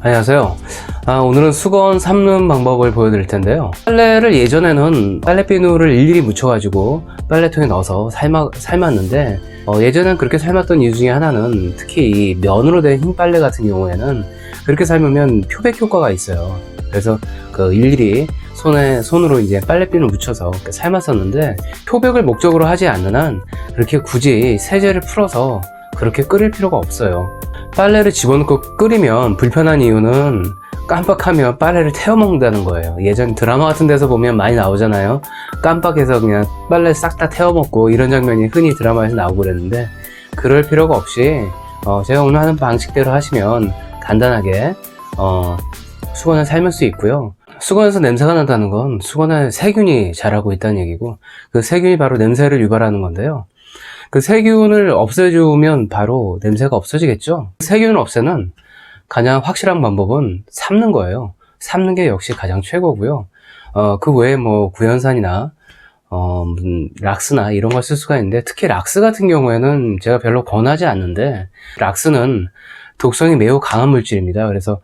안녕하세요. 아, 오늘은 수건 삶는 방법을 보여드릴 텐데요. 빨래를 예전에는 빨래비누를 일일이 묻혀가지고 빨래통에 넣어서 삶아, 삶았는데 어, 예전엔 그렇게 삶았던 이유 중에 하나는 특히 이 면으로 된 흰 빨래 같은 경우에는 그렇게 삶으면 표백 효과가 있어요. 그래서 그 일일이 손에 손으로 이제 빨래비누 묻혀서 삶았었는데 표백을 목적으로 하지 않는 한 그렇게 굳이 세제를 풀어서 그렇게 끓일 필요가 없어요. 빨래를 집어넣고 끓이면 불편한 이유는 깜빡하면 빨래를 태워 먹는다는 거예요. 예전 드라마 같은 데서 보면 많이 나오잖아요. 깜빡해서 그냥 빨래 싹 다 태워 먹고 이런 장면이 흔히 드라마에서 나오고 그랬는데 그럴 필요가 없이 어, 제가 오늘 하는 방식대로 하시면 간단하게 어, 수건을 삶을 수 있고요. 수건에서 냄새가 난다는 건 수건에 세균이 자라고 있다는 얘기고 그 세균이 바로 냄새를 유발하는 건데요. 그 세균을 없애주면 바로 냄새가 없어지겠죠. 세균을 없애는 가장 확실한 방법은 삶는 거예요. 삶는 게 역시 가장 최고고요. 어, 그 외에 뭐 구연산이나 어, 락스나 이런 걸 쓸 수가 있는데 특히 락스 같은 경우에는 제가 별로 권하지 않는데 락스는 독성이 매우 강한 물질입니다. 그래서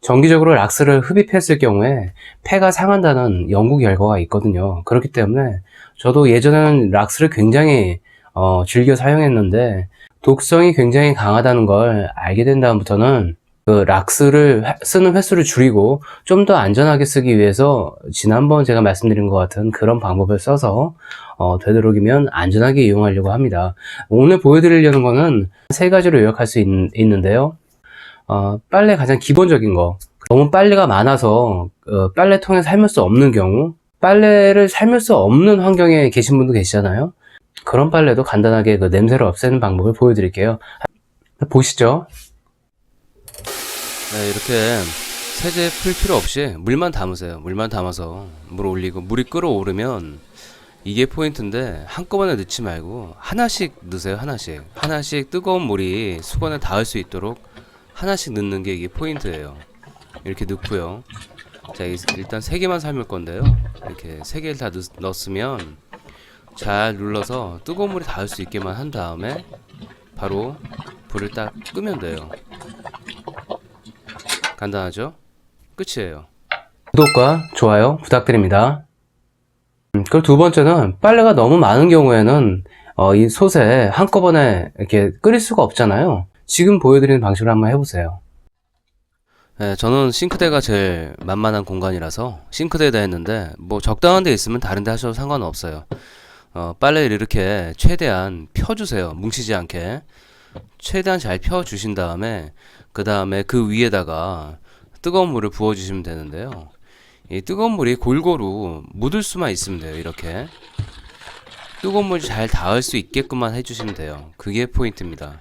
정기적으로 락스를 흡입했을 경우에 폐가 상한다는 연구 결과가 있거든요. 그렇기 때문에 저도 예전에는 락스를 굉장히 어, 즐겨 사용했는데 독성이 굉장히 강하다는 걸 알게 된 다음부터는 그 락스를 회- 쓰는 횟수를 줄이고 좀 더 안전하게 쓰기 위해서 지난번 제가 말씀드린 것 같은 그런 방법을 써서 어, 되도록이면 안전하게 이용하려고 합니다. 오늘 보여드리려는 거는 세 가지로 요약할 수 있, 는데요 어, 빨래 가장 기본적인 거. 너무 빨래가 많아서 어, 빨래통에 삶을 수 없는 경우, 빨래를 삶을 수 없는 환경에 계신 분도 계시잖아요. 그런 빨래도 간단하게 그 냄새를 없애는 방법을 보여드릴게요. 보시죠. 네, 이렇게 세제 풀 필요 없이 물만 담으세요. 물만 담아서 물 올리고 물이 끓어오르면 이게 포인트인데 한꺼번에 넣지 말고 하나씩 넣으세요. 하나씩. 하나씩 뜨거운 물이 수건에 닿을 수 있도록 하나씩 넣는 게 이게 포인트예요. 이렇게 넣고요. 자, 이- 일단 세 개만 삶을 건데요. 이렇게 세 개를 다 넣, 넣었으면 잘 눌러서 뜨거운 물이 닿을 수 있게만 한 다음에 바로 불을 딱 끄면 돼요. 간단하죠? 끝이에요. 구독과 좋아요 부탁드립니다. 음, 그리고 두 번째는 빨래가 너무 많은 경우에는 어, 이 솥에 한꺼번에 이렇게 끓일 수가 없잖아요. 지금 보여드리는 방식으로 한번 해보세요. 네, 저는 싱크대가 제일 만만한 공간이라서 싱크대에다 했는데 뭐 적당한 데 있으면 다른 데 하셔도 상관없어요. 어, 빨래를 이렇게 최대한 펴주세요. 뭉치지 않게. 최대한 잘 펴주신 다음에 그 다음에 그 위에다가 뜨거운 물을 부어주시면 되는데요. 이 뜨거운 물이 골고루 묻을 수만 있으면 돼요. 이렇게 뜨거운 물이 잘 닿을 수 있게끔만 해주시면 돼요. 그게 포인트입니다.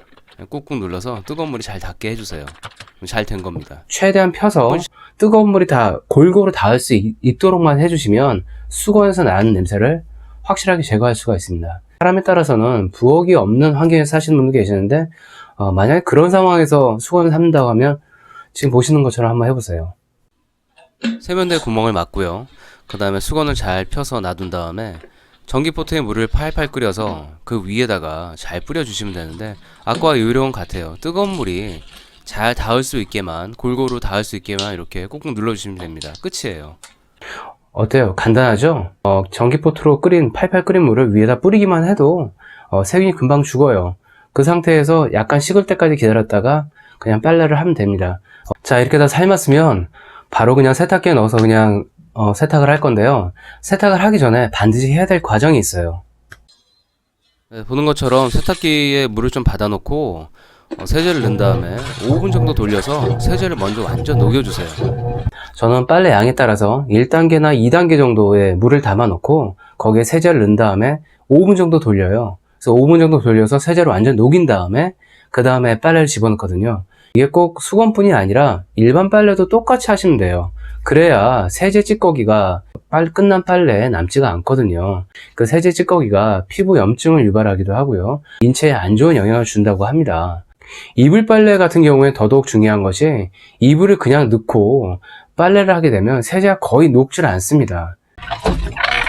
꾹꾹 눌러서 뜨거운 물이 잘 닿게 해주세요. 잘 된 겁니다. 최대한 펴서 뜨거운 물이 다 골고루 닿을 수 있, 있도록만 해주시면 수건에서 나는 냄새를 확실하게 제거할 수가 있습니다. 사람에 따라서는 부엌이 없는 환경에서 사시는 분도 계시는데 어, 만약에 그런 상황에서 수건을 삶는다고 하면 지금 보시는 것처럼 한번 해보세요. 세면대 구멍을 막고요. 그 다음에 수건을 잘 펴서 놔둔 다음에 전기포트에 물을 팔팔 끓여서 그 위에다가 잘 뿌려주시면 되는데 아까와 요령 같아요. 뜨거운 물이 잘 닿을 수 있게만 골고루 닿을 수 있게만 이렇게 꾹꾹 눌러주시면 됩니다. 끝이에요. 어때요? 간단하죠? 어, 전기포트로 끓인 팔팔 끓인 물을 위에다 뿌리기만 해도 어, 세균이 금방 죽어요. 그 상태에서 약간 식을 때까지 기다렸다가 그냥 빨래를 하면 됩니다. 어, 자 이렇게 다 삶았으면 바로 그냥 세탁기에 넣어서 그냥 어, 세탁을 할 건데요. 세탁을 하기 전에 반드시 해야 될 과정이 있어요. 네, 보는 것처럼 세탁기에 물을 좀 받아놓고 어, 세제를 넣은 다음에 5분 정도 돌려서 세제를 먼저 완전 녹여주세요. 저는 빨래 양에 따라서 1단계나 2단계 정도의 물을 담아 놓고 거기에 세제를 넣은 다음에 5분 정도 돌려요. 그래서 5분 정도 돌려서 세제를 완전 녹인 다음에 그 다음에 빨래를 집어넣거든요. 이게 꼭 수건뿐이 아니라 일반 빨래도 똑같이 하시면 돼요. 그래야 세제 찌꺼기가 빨, 끝난 빨래에 남지가 않거든요. 그 세제 찌꺼기가 피부 염증을 유발하기도 하고요. 인체에 안 좋은 영향을 준다고 합니다. 이불 빨래 같은 경우에 더더욱 중요한 것이 이불을 그냥 넣고 빨래를 하게 되면 세제가 거의 녹질 않습니다.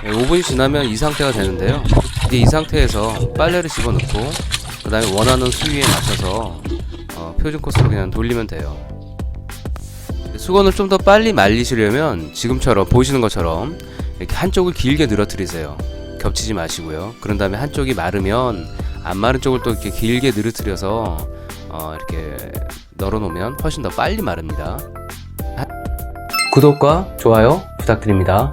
5분이 지나면 이 상태가 되는데요. 이제 이 상태에서 빨래를 집어넣고 그 다음에 원하는 수위에 맞춰서 어, 표준 코스로 그냥 돌리면 돼요. 수건을 좀 더 빨리 말리시려면 지금처럼 보시는 것처럼 이렇게 한쪽을 길게 늘어뜨리세요. 겹치지 마시고요. 그런 다음에 한쪽이 마르면 안 마른 쪽을 또 이렇게 길게 늘어뜨려서 어, 이렇게 널어 놓으면 훨씬 더 빨리 마릅니다. 구독과 좋아요 부탁드립니다.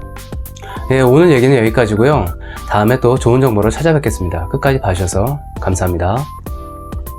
네, 오늘 얘기는 여기까지고요. 다음에 또 좋은 정보로 찾아뵙겠습니다. 끝까지 봐주셔서 감사합니다.